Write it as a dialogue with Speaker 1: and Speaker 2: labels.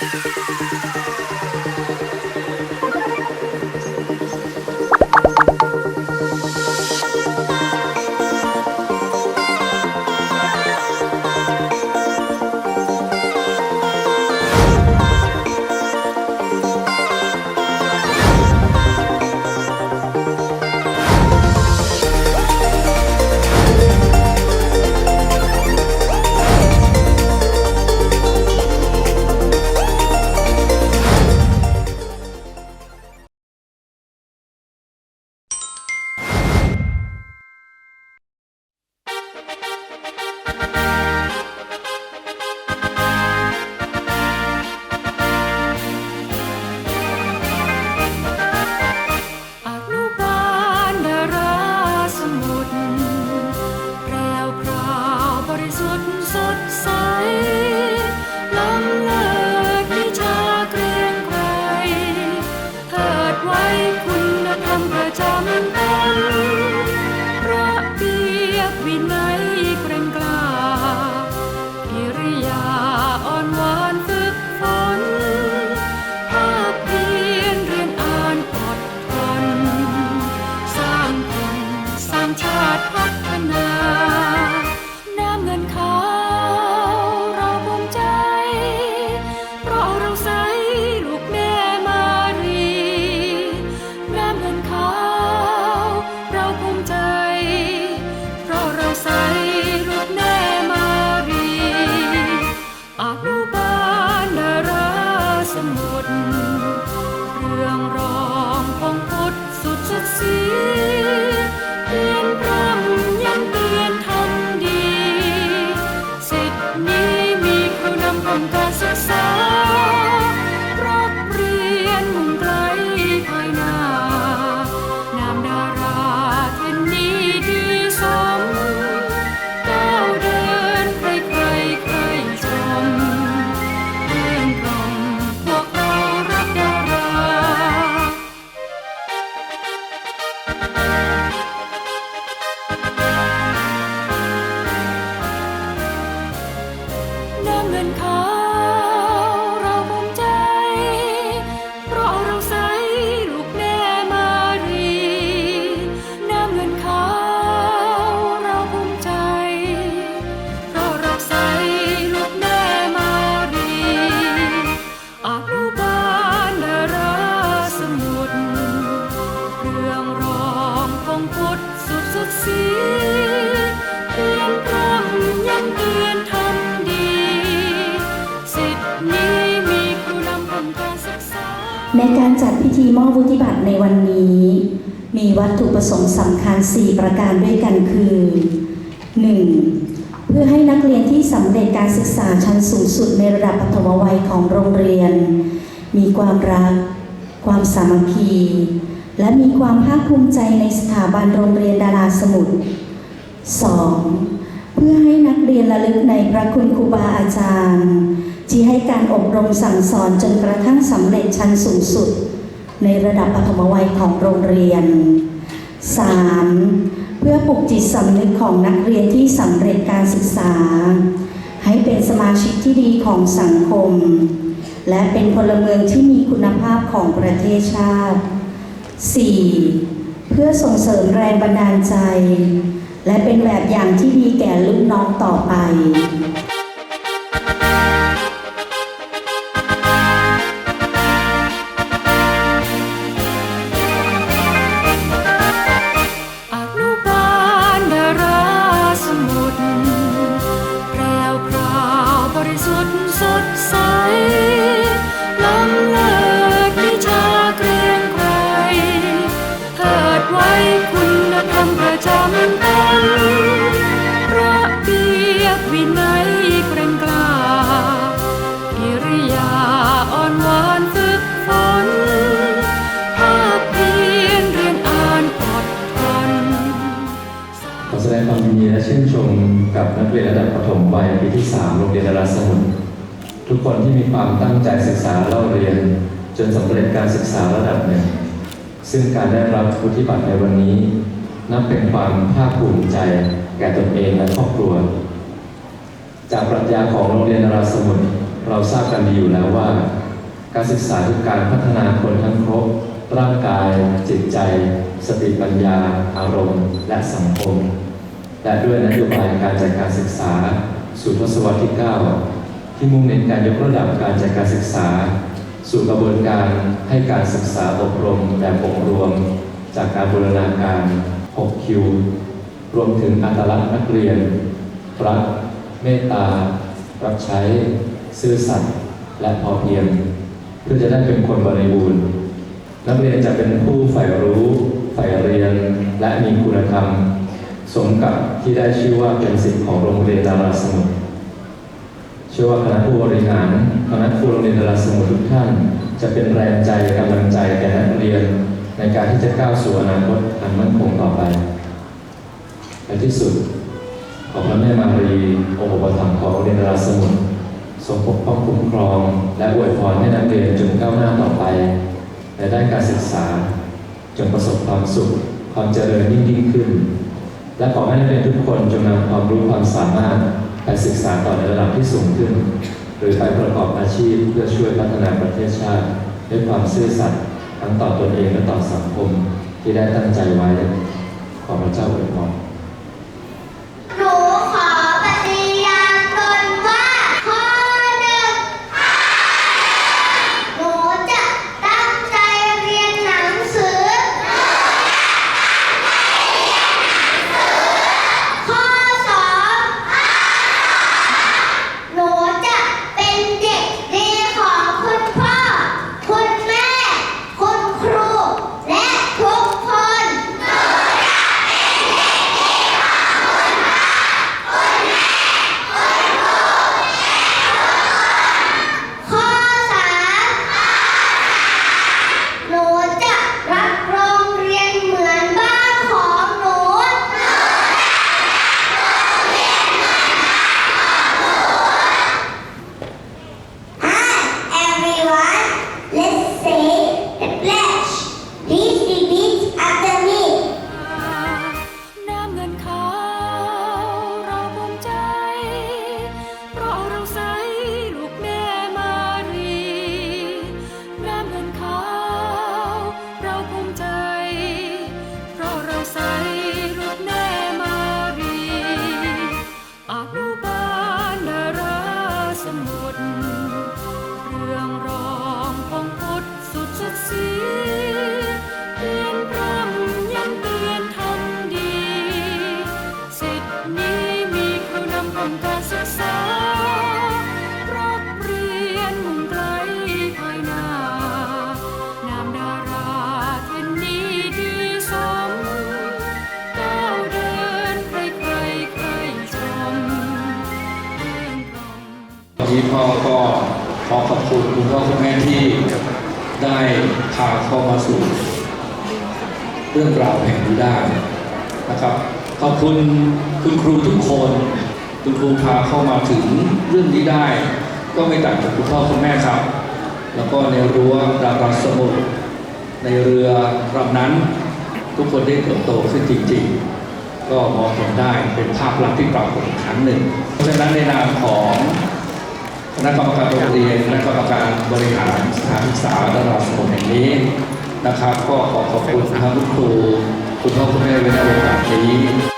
Speaker 1: thank you น้ ในการจัดพิธีม
Speaker 2: อบวุฒิบัตรในวันนี้ มีวัตถุประสงค์สำคัญ 4 ประการด้วยกันคือ 1. เพื่อให้นักเรียนที่สำเร็จการศึกษาชั้นสูงสุดในระดับปฐมวัยของโรงเรียน มีความรัก ความสามัคคี และมีความภาคภูมิใจในสถาบันโรงเรียนดาราสมุทร 2. เพื่อให้นักเรียนระลึกในพระคุณครูบาอาจารย์ ที่ให้การอบรมสั่งสอนจนกระทั่งสำเร็จชั้นสูงสุด ในระดับปฐมวัยของโรงเรียน 3. เพื่อปลุกจิตสำนึกของนักเรียนที่สำเร็จการศึกษา ให้เป็นสมาชิกที่ดีของสังคม และเป็นพลเมืองที่มีคุณภาพของประเทศชาติ 4. เพื่อส่งเสริมแรงบันดาลใจ และเป็นแบบอย่างที่ดีแก่ลูกน้องต่อไป
Speaker 1: ชื่น
Speaker 3: ชมกับนักเรียนระดับประถมวัยปีที่ 3 โรงเรียนดาราสมุทรทุกคนที่มีความตั้งใจศึกษาเล่าเรียน จนสำเร็จการศึกษาระดับหนึ่ง ซึ่งการได้รับวุฒิบัตรในวันนี้ นับเป็นความภาคภูมิใจแก่ตนเองและครอบครัว จากปรัชญาของโรงเรียนดาราสมุทรเราทราบกันดีอยู่แล้วว่า การศึกษาคือการพัฒนาคนทั้งครบร่างกาย จิตใจ สติปัญญา อารมณ์ และสังคม และด้วยนโยบายการจัดการศึกษาสู่ทศวรรษที่ 9 ที่มุ่งเน้นการยกระดับการจัดการศึกษา สู่กระบวนการให้การศึกษาอบรมแบบองค์รวม จากการบูรณาการ6คิวรวมถึงอัตลักษณ์นักเรียน รัก เมตตา รับใช้ ซื่อสัตย์ และพอเพียง เพื่อจะได้เป็นคนบริบูรณ์ นักเรียนจะเป็นผู้ใฝ่รู้ใฝ่เรียน และมีคุณธรรม สมกับที่ได้ชื่อว่าเป็นสิทธิ์ของโรงเรียนดาราสมุทรเชื่อว่าคณะผู้บริหารคณะครูโรงเรียนดาราสมุทรทุกท่าน จะเป็นแรงใจกำลังใจแก่นักเรียน ในการที่จะก้าวสู่อนาคตอันมั่นคงต่อไปและที่สุดขอพระแม่มารีองค์อุปถัมภ์ของโรงเรียนดาราสมุทรทรงปกป้องคุ้มครอง และอวยพรให้นักเรียนจงก้าวหน้าต่อไปในด้การศึกษาจงประสบความสุขความเจริญยิ่งยิ่งขึ้น และขอให้นักเรียนทุกคนจงนำความรู้ความสามารถไปศึกษาต่อในระดับที่สูงขึ้น หรือไปประกอบอาชีพเพื่อช่วยพัฒนาประเทศชาติ ด้วยความซื่อสัตย์ทั้งต่อตนเองและต่อสังคมที่ได้ตั้งใจไว้ ขอพระเจ้าอวยพร
Speaker 4: นี้พ่อก็ขอขอ
Speaker 1: บคุ
Speaker 5: ณคุณพ่อคุณแม่ที่ได้พาเข้ามาสู่เรื่องราวแห่งนี้ได้นะครับ ขอบคุณคุณครูทุกคน คุณครูพาเข้ามาถึงเรื่องนี้ได้ ก็ไม่ต่างจากคุณพ่อคุณแม่ครับ แล้วก็ในรั้วดาราสมุทรในเรือลำนั้น ทุกคนได้เติบโตขึ้นจริง ๆ ก็มองเห็นได้เป็นภาพลักษณ์ที่ปรากฏครั้งหนึ่ง เพราะฉะนั้นในนามของ คณะกรรมการโรงเรียนคณะกรรมการบริหารสถานศึกษาระเราสมุทรแห่งนี้นะครับ ก็ขอขอบคุณทั้งคุณครู คุณพ่อคุณแม่ในโอกาสนี้